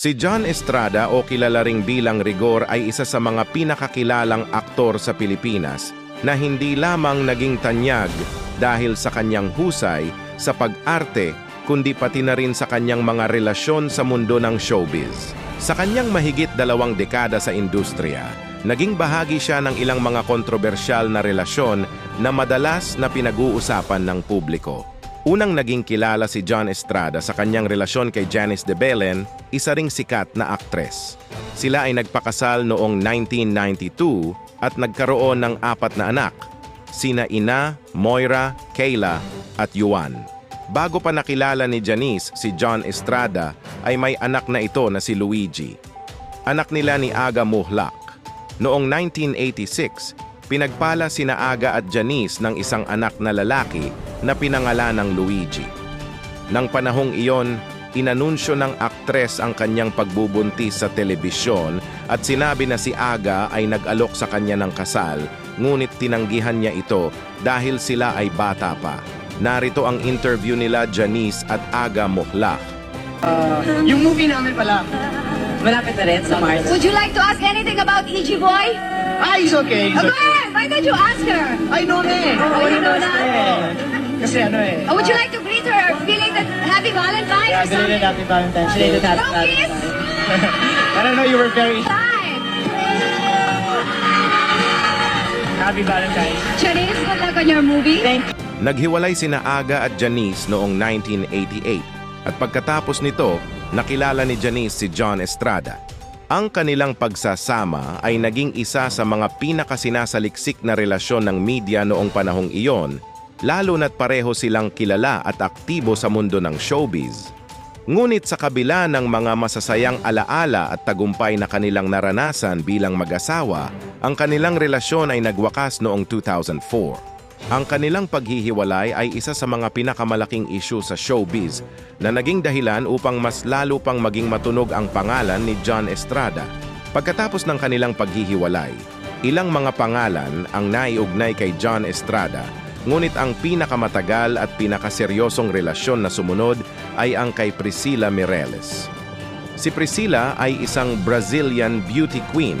Si John Estrada o kilala ring bilang Rigor ay isa sa mga pinakakilalang aktor sa Pilipinas na hindi lamang naging tanyag dahil sa kanyang husay sa pag-arte kundi pati na rin sa kanyang mga relasyon sa mundo ng showbiz. Sa kanyang mahigit dalawang dekada sa industriya, naging bahagi siya ng ilang mga kontrobersyal na relasyon na madalas na pinag-uusapan ng publiko. Unang naging kilala si John Estrada sa kanyang relasyon kay Janice de Belen, isa ring sikat na aktres. Sila ay nagpakasal noong 1992 at nagkaroon ng apat na anak, sina Ina, Moira, Kayla at Yuan. Bago pa nakilala ni Janice si John Estrada ay may anak na ito na si Luigi. Anak nila ni Aga Muhlak. Noong 1986, pinagpala sina Aga at Janice ng isang anak na lalaki na pinangalan ng Luigi. Nang panahong iyon, inanunsyo ng aktres ang kanyang pagbubuntis sa telebisyon at sinabi na si Aga ay nag-alok sa kanya ng kasal, ngunit tinanggihan niya ito dahil sila ay bata pa. Narito ang interview nila Janice at Aga Muhlak. Yung movie namin pala, malapit na rin sa Mars. Would you like to ask anything about EG Boy? Ah, he's okay. He's Oh, go okay. ahead. Why don't you ask her? I know na eh. Oh, you know na? Kasi ano eh. Oh, would you like to greet her? Feeling that Happy Valentine's Yeah, or belated happy Valentine's. Belated happy kiss? Valentine's. I don't know, you were very Time. happy Valentine's. Janice, good luck on your movie. Thank you. Naghiwalay sina Aga at Janice noong 1988 at pagkatapos nito, nakilala ni Janice si John Estrada. Ang kanilang pagsasama ay naging isa sa mga pinakasinasaliksik na relasyon ng media noong panahong iyon, lalo na't pareho silang kilala at aktibo sa mundo ng showbiz. Ngunit sa kabila ng mga masasayang alaala at tagumpay na kanilang naranasan bilang mag-asawa, ang kanilang relasyon ay nagwakas noong 2004. Ang kanilang paghihiwalay ay isa sa mga pinakamalaking isyu sa showbiz na naging dahilan upang mas lalo pang maging matunog ang pangalan ni John Estrada. Pagkatapos ng kanilang paghihiwalay, ilang mga pangalan ang naiugnay kay John Estrada, ngunit ang pinakamatagal at pinakaseryosong relasyon na sumunod ay ang kay Priscilla Mireles. Si Priscilla ay isang Brazilian beauty queen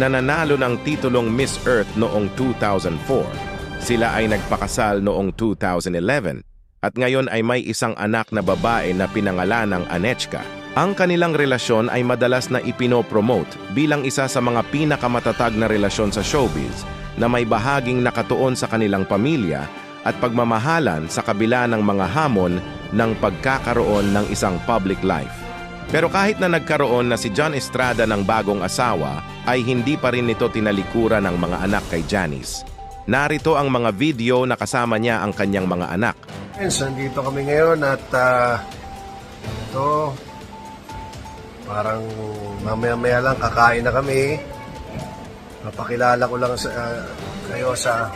na nanalo ng titulong Miss Earth noong 2004. Sila ay nagpakasal noong 2011 at ngayon ay may isang anak na babae na pinangalan ng Anechka. Ang kanilang relasyon ay madalas na ipinopromote bilang isa sa mga pinakamatatag na relasyon sa showbiz na may bahaging nakatuon sa kanilang pamilya at pagmamahalan sa kabila ng mga hamon ng pagkakaroon ng isang public life. Pero kahit na nagkaroon na si John Estrada ng bagong asawa, ay hindi pa rin nito tinalikuran ng mga anak kay Janice. Narito ang mga video na kasama niya ang kanyang mga anak. Friends, nandito kami ngayon at ah, ito, parang mamaya-maya lang kakain na kami. Papakilala ko lang sa, ah, kayo sa,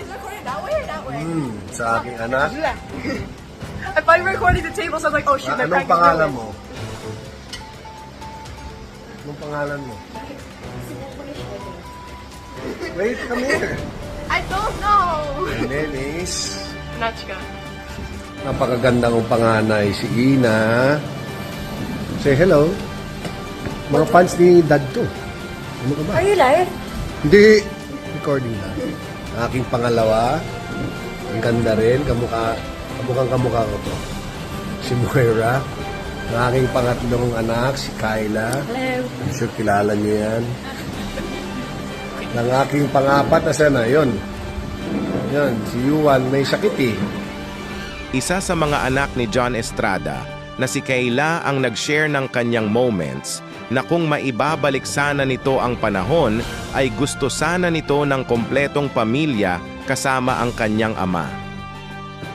mm, sa aking anak. I thought you were recording the table, so I was like, oh shoot, Ah, they're anong pangalan mo? Anong pangalan mo? Wait, come here. I don't know. My name is... Nachka. Napakaganda kong panganay, si Ina. Say hello. Mga fans ni Dad to. Ano ka ba? Are you live? Hindi. Recording lang. Aking pangalawa. Ang ganda rin. Kamukha, kamukhang kamukha ko to. Si Moira. Ang aking pangatlong anak, si Kyla. Hello. I'm sure kilala niyo yan. Ang aking pangapat, asa na? Yun. Yan, si Yuan. May sakit eh. Isa sa mga anak ni John Estrada na si Kayla ang nag-share ng kanyang moments na kung maibabalik sana nito ang panahon ay gusto sana nito ng kompletong pamilya kasama ang kanyang ama.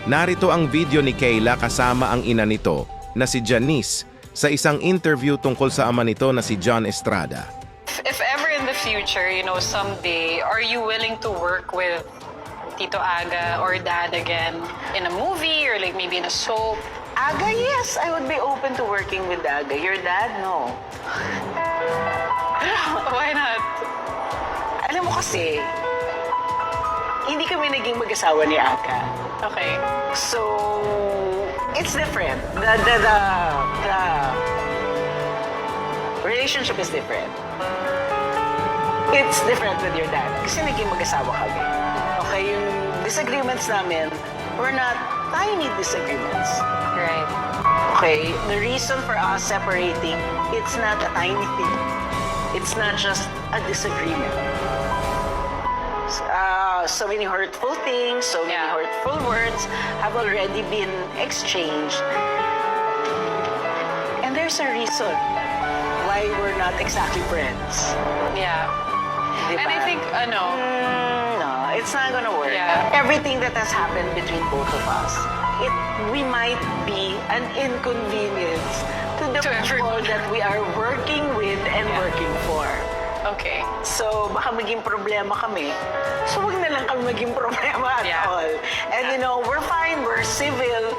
Narito ang video ni Kayla kasama ang ina nito na si Janice sa isang interview tungkol sa ama nito na si John Estrada. if ever in the future, you know, someday, are you willing to work with Tito Aga or Dad again in a movie or like maybe in a soap? Aga, yes, I would be open to working with Aga. Your dad, no. Why not? Alam mo kasi, hindi kami naging mag-asawa ni Aga. Okay. So, it's different. The, the, the, the relationship is different. It's different with your dad. Kasi naging mag-asawa kami. Okay, yung disagreements namin were not tiny disagreements. Right. Okay, the reason for us separating, it's not a tiny thing. It's not just a disagreement. Uh, so many hurtful things, so many Yeah. hurtful words have already been exchanged. And there's a reason why we're not exactly friends. Yeah. Di And I think, ano, no, it's not gonna work. Yeah. Everything that has happened between both of us, it we might be an inconvenience to the To people everyone. that we are working with and Yeah. working for. okay. So, baka maging problema kami. So, wag na lang kami maging problema at Yeah. all. And you know, we're fine, we're civil.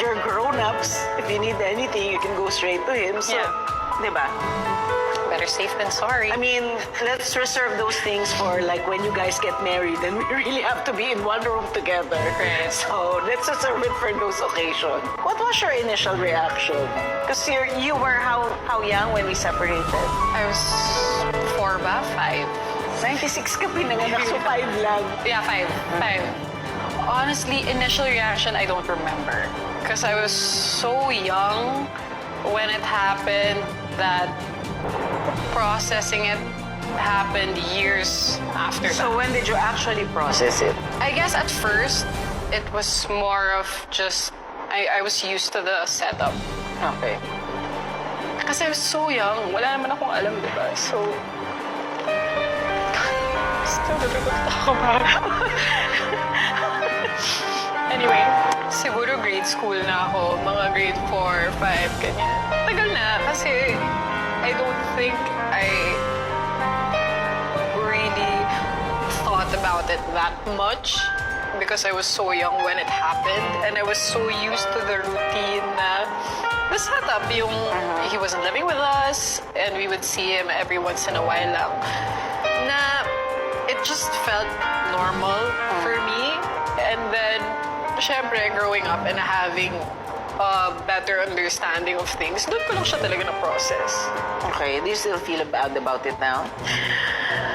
You're grown-ups. If you need anything, you can go straight to him. So, Yeah. di ba? Better safe than sorry. I mean, let's reserve those things for like when you guys get married and we really have to be in one room together. Right. So let's reserve it for those occasions. What was your initial reaction? Because you you were how how young when we separated? I was four ba? Five. 96 ka pinanganak, so five lang. Yeah, five. Five. Honestly, initial reaction, I don't remember. Because I was so young when it happened that processing it happened years after So that. when did you actually process it? I guess at first, it was more of just, I, I was used to the setup. Okay. Kasi I was so young, wala naman akong alam, di ba? So, Still ako ba? anyway, siguro grade school na ako, mga grade 4, 5, ganyan. Tagal na, kasi I don't think I really thought about it that much because I was so young when it happened and I was so used to the routine na the setup, yung uh-huh. he wasn't living with us and we would see him every once in a while. Lang na it just felt normal for uh-huh. me. And then syempre growing up and having a better understanding of things, doon ko lang siya talaga na-process. Okay. Do you still feel bad about it now?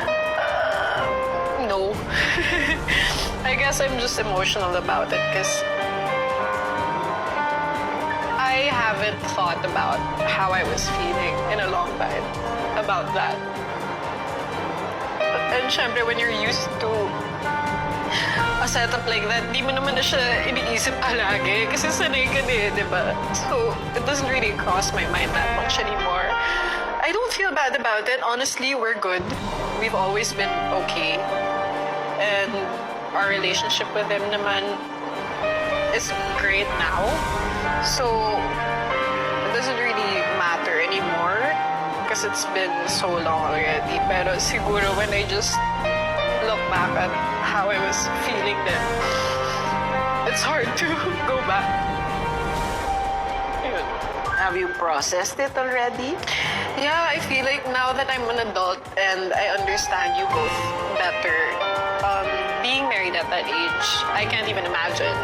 Uh, no. I guess I'm just emotional about it because I haven't thought about how I was feeling in a long time about that. And syempre, when you're used to setup like that, di mo naman na siya iniisip palagi kasi sanay ka na di ba? So, it doesn't really cross my mind that much anymore. I don't feel bad about it. Honestly, we're good. We've always been okay. And our relationship with him naman is great now. So, it doesn't really matter anymore because it's been so long already. Pero siguro when I just look back at how I was feeling then, it's hard to go back. Yun. Have you processed it already? Yeah, I feel like now that I'm an adult and I understand you both better, um, being married at that age, I can't even imagine.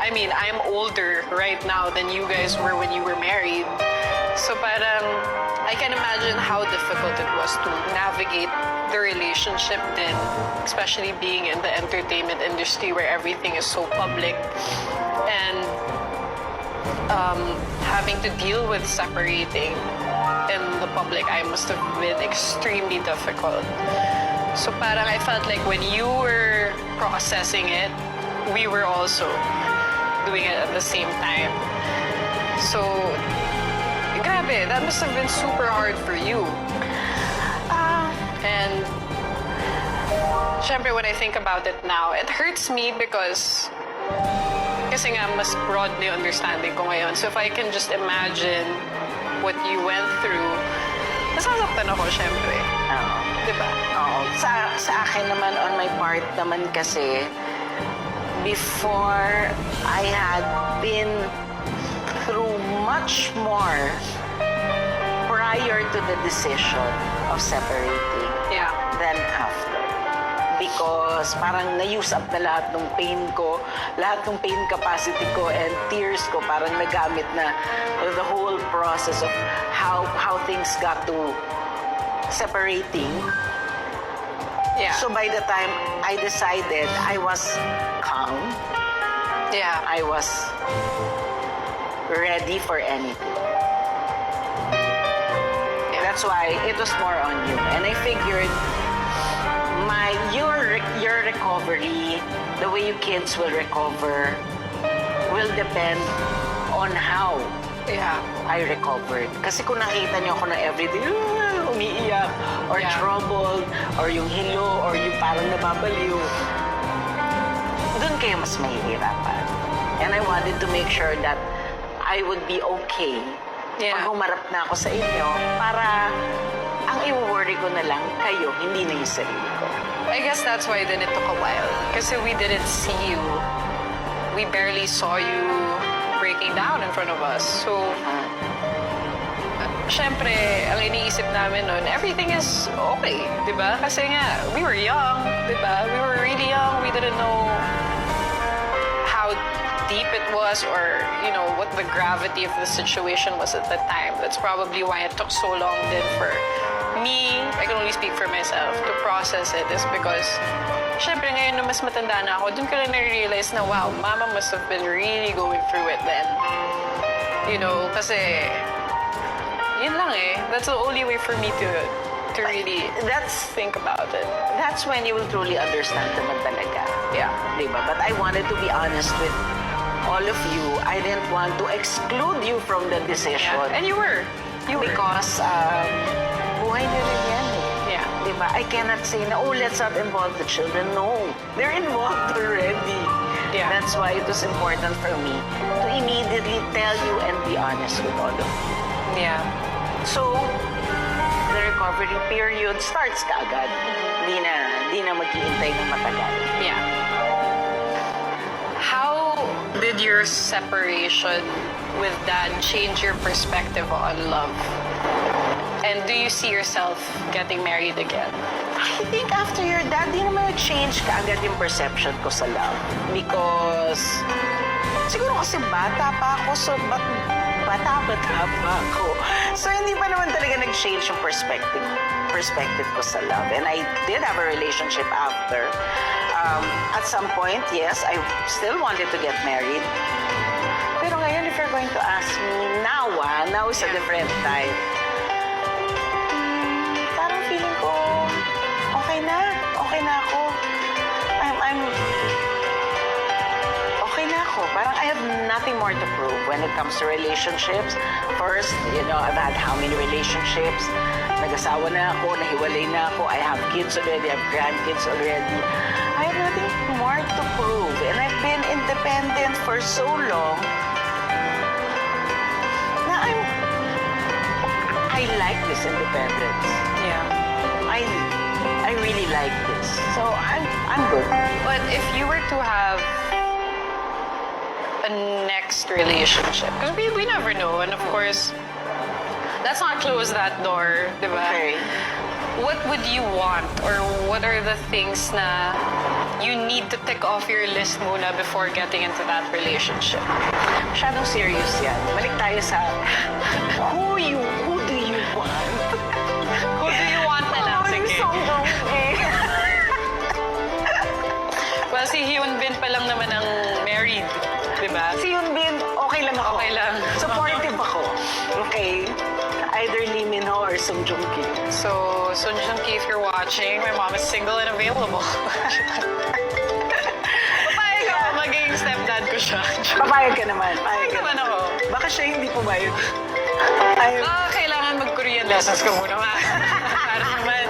I mean, I'm older right now than you guys were when you were married. So parang, I can imagine how difficult it was to navigate the relationship then, especially being in the entertainment industry where everything is so public. And um, having to deal with separating in the public eye must have been extremely difficult. So parang I felt like when you were processing it, we were also doing it at the same time. So, grabe, that must have been super hard for you. Syempre when I think about it now, it hurts me because kasi nga, mas broad na yung understanding ko ngayon. So if I can just imagine what you went through, nasasaktan ako, syempre. Oo. Di ba? Oo. Sa, sa akin naman, on my part naman kasi, before I had been through much more prior to the decision of separating Yeah. than after. Because parang na-use up na lahat ng pain ko, lahat ng pain capacity ko and tears ko parang nagamit na the whole process of how how things got to separating. Yeah. So by the time I decided, I was calm. yeah. I was ready for anything. That's why it was more on you. And I figured my your your recovery, the way you kids will recover, will depend on how Yeah. I recovered. Kasi kung nakita niyo ako na everyday, "Ah," umiiyak, or Yeah. troubled, or yung hilo, or yung parang nababaliw, doon kayo mas mahihirapan. And I wanted to make sure that I would be okay Yeah. pag humarap na ako sa inyo para ang i-worry ko na lang kayo, hindi na yung sarili ko. I guess that's why then it took a while. Kasi we didn't see you. We barely saw you breaking down in front of us. So, Ah, syempre, ang iniisip namin nun, everything is okay, di ba? Kasi nga, we were young, di ba? We were really young. We didn't know how deep it was or, you know, what the gravity of the situation was at that time. That's probably why it took so long then for me, I can only speak for myself, to process it is because Siyempre, ngayon na mas matanda na ako, dun ko lang na-realize na, wow, mama must have been really going through it then. You know, kasi yun lang eh. That's the only way for me to to really That's think about it. that's when you will truly understand naman talaga. Yeah. Diba? But I wanted to be honest with all of you. I didn't want to exclude you from the decision. Yeah. And you were. You were. Because um, buhay nila yan eh. Yeah. Diba? I cannot say na, oh, let's not involve the children. No. They're involved already. Yeah. That's why it was important for me to immediately tell you and be honest with all of you. Yeah. So, the recovery period starts kaagad. Hindi na, hindi na mag-iintay ng matagal. Yeah. How did your separation with dad change your perspective on love? And do you see yourself getting married again? I think after your dad, di naman nag-change kaagad yung perception ko sa love. Because, siguro kasi bata pa ako, so bat, bata-bata pa ako. So, hindi pa naman talaga nag-change yung perspective perspective ko sa love. And I did have a relationship after. Um, at some point, yes, I still wanted to get married. Pero ngayon, if you're going to ask me now, ah, now is a different time. I have nothing more to prove when it comes to relationships. First, you know, I've had how many relationships? Nag-asawa na ako, nahiwalay na ako, I have kids already, I have grandkids already. I have nothing more to prove. And I've been independent for so long na I'm, I like this independence. Yeah. I I really like this. So I'm I'm good. But if you were to have next relationship, because we, we never know, and of course, let's not close that door, di ba? Okay. What would you want or what are the things na you need to tick off your list muna before getting into that relationship? Masyadong serious yan. Balik tayo sa who you who do you want? Who do you want na lang? Parang Sige. sobrang eh. Well, si Hyun Bin pa lang naman ang married, di ba? Si Yun Bin, okay lang ako. Okay lang. Supportive ako. Okay? Either Lee Min Ho or Sung Joong Ki. So, Sun Jung Ki, if you're watching, my mom is single and available. Papayag ako maging stepdad ko siya. Papayag ka naman. Papayag naman ako. Baka siya hindi pumayag. Ay, Ah, kailangan mag-Korean lessons ka muna, ma. Para naman,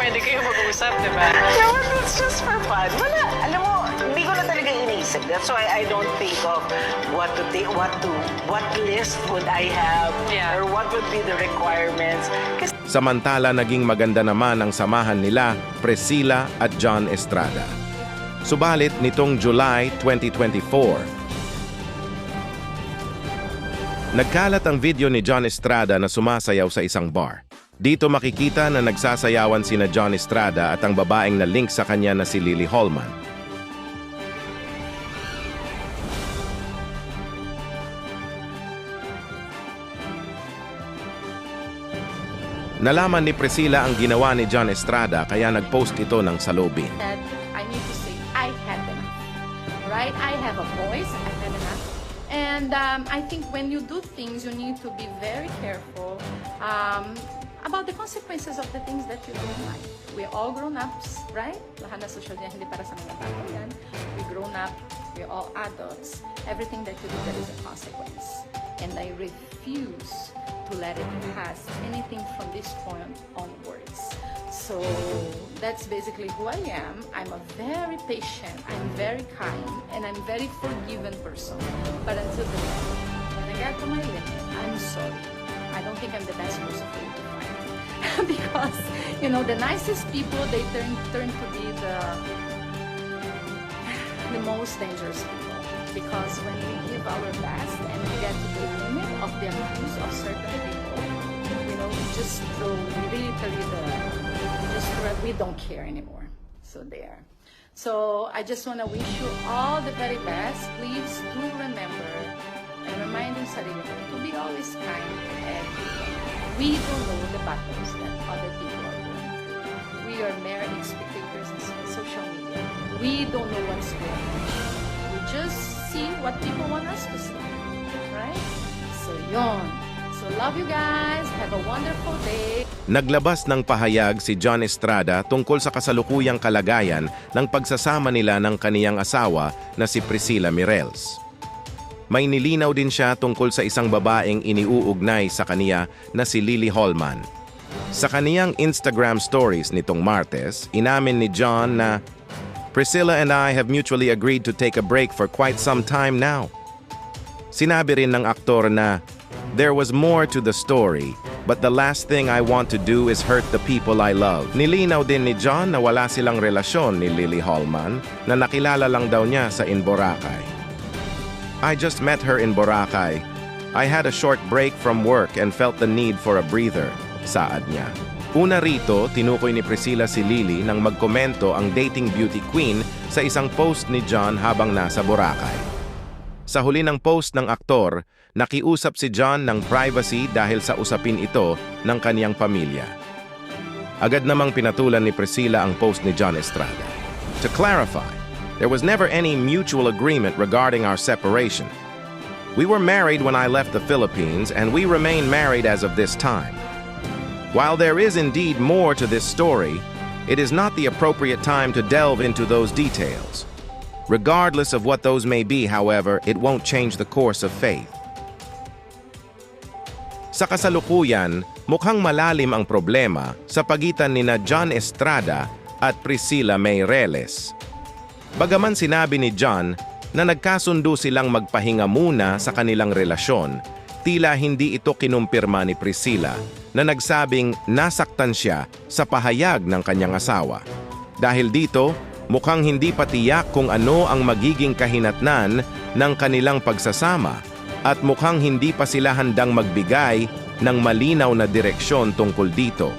pwede kayo mag-usap, di ba? No, it's just for fun. Wala, alam mo, iniisip. That's why I don't think of what to take, what to, what list would I have, Yeah. or what would be the requirements. Kasi Samantala naging maganda naman ang samahan nila Priscilla at John Estrada. Subalit nitong July 2024, Nagkalat ang video ni John Estrada na sumasayaw sa isang bar. Dito makikita na nagsasayawan sina John Estrada at ang babaeng na link sa kanya na si Lily Holman. Nalaman ni Priscilla ang ginawa ni John Estrada kaya nag-post ito ng salubin. I need to say I had enough. Right? I have a voice, I had enough. And um, I think when you do things, you need to be very careful um, about the consequences of the things that you do in life. We're all grown-ups, right? Lahat na social media, hindi para sa mga bata yan. We're grown-up, we're all adults. Everything that you do, there is a consequence. And I refuse to let it pass anything from this point onwards. So that's basically who I am. I'm a very patient, I'm very kind, and I'm very forgiving person. But until the end, when I get to my limit, I'm sorry. I don't think I'm the best person for you to find. because, you know, the nicest people, they turn, turn to be the, the most dangerous people. Because when we give our best and we get to the limit of the abuse of certain people, you know, we just throw literally the, we just we don't care anymore. So there. So I just want to wish you all the very best. Please do remember and remind mo to be always kind to everyone. We don't know the battles that other people are going through. We are mere spectators in social media. We don't know what's going on. Just see what people want us to see. Right? So yon. So love you guys. Have a wonderful day. Naglabas ng pahayag si John Estrada tungkol sa kasalukuyang kalagayan ng pagsasama nila ng kaniyang asawa na si Priscilla Mireles. May nilinaw din siya tungkol sa isang babaeng iniuugnay sa kaniya na si Lily Holman. Sa kaniyang Instagram stories nitong Martes, inamin ni John na Priscilla and I have mutually agreed to take a break for quite some time now. Sinabi rin ng aktor na, There was more to the story, but the last thing I want to do is hurt the people I love. Nilinaw din ni John na wala silang relasyon ni Lily Holman na nakilala lang daw niya sa in Boracay. I just met her in Boracay. I had a short break from work and felt the need for a breather, saad niya. Una rito, tinukoy ni Priscilla si Lily nang magkomento ang dating beauty queen sa isang post ni John habang nasa Boracay. Sa huli ng post ng aktor, nakiusap si John ng privacy dahil sa usapin ito ng kaniyang pamilya. Agad namang pinatulan ni Priscilla ang post ni John Estrada. To clarify, there was never any mutual agreement regarding our separation. We were married when I left the Philippines and we remain married as of this time. While there is indeed more to this story, it is not the appropriate time to delve into those details. Regardless of what those may be, however, it won't change the course of faith. Sa kasalukuyan, mukhang malalim ang problema sa pagitan nina John Estrada at Priscilla Mayreles. Bagaman sinabi ni John na nagkasundo silang magpahinga muna sa kanilang relasyon, tila hindi ito kinumpirma ni Priscilla na nagsabing nasaktan siya sa pahayag ng kanyang asawa. Dahil dito, mukhang hindi patiyak kung ano ang magiging kahinatnan ng kanilang pagsasama at mukhang hindi pa sila handang magbigay ng malinaw na direksyon tungkol dito.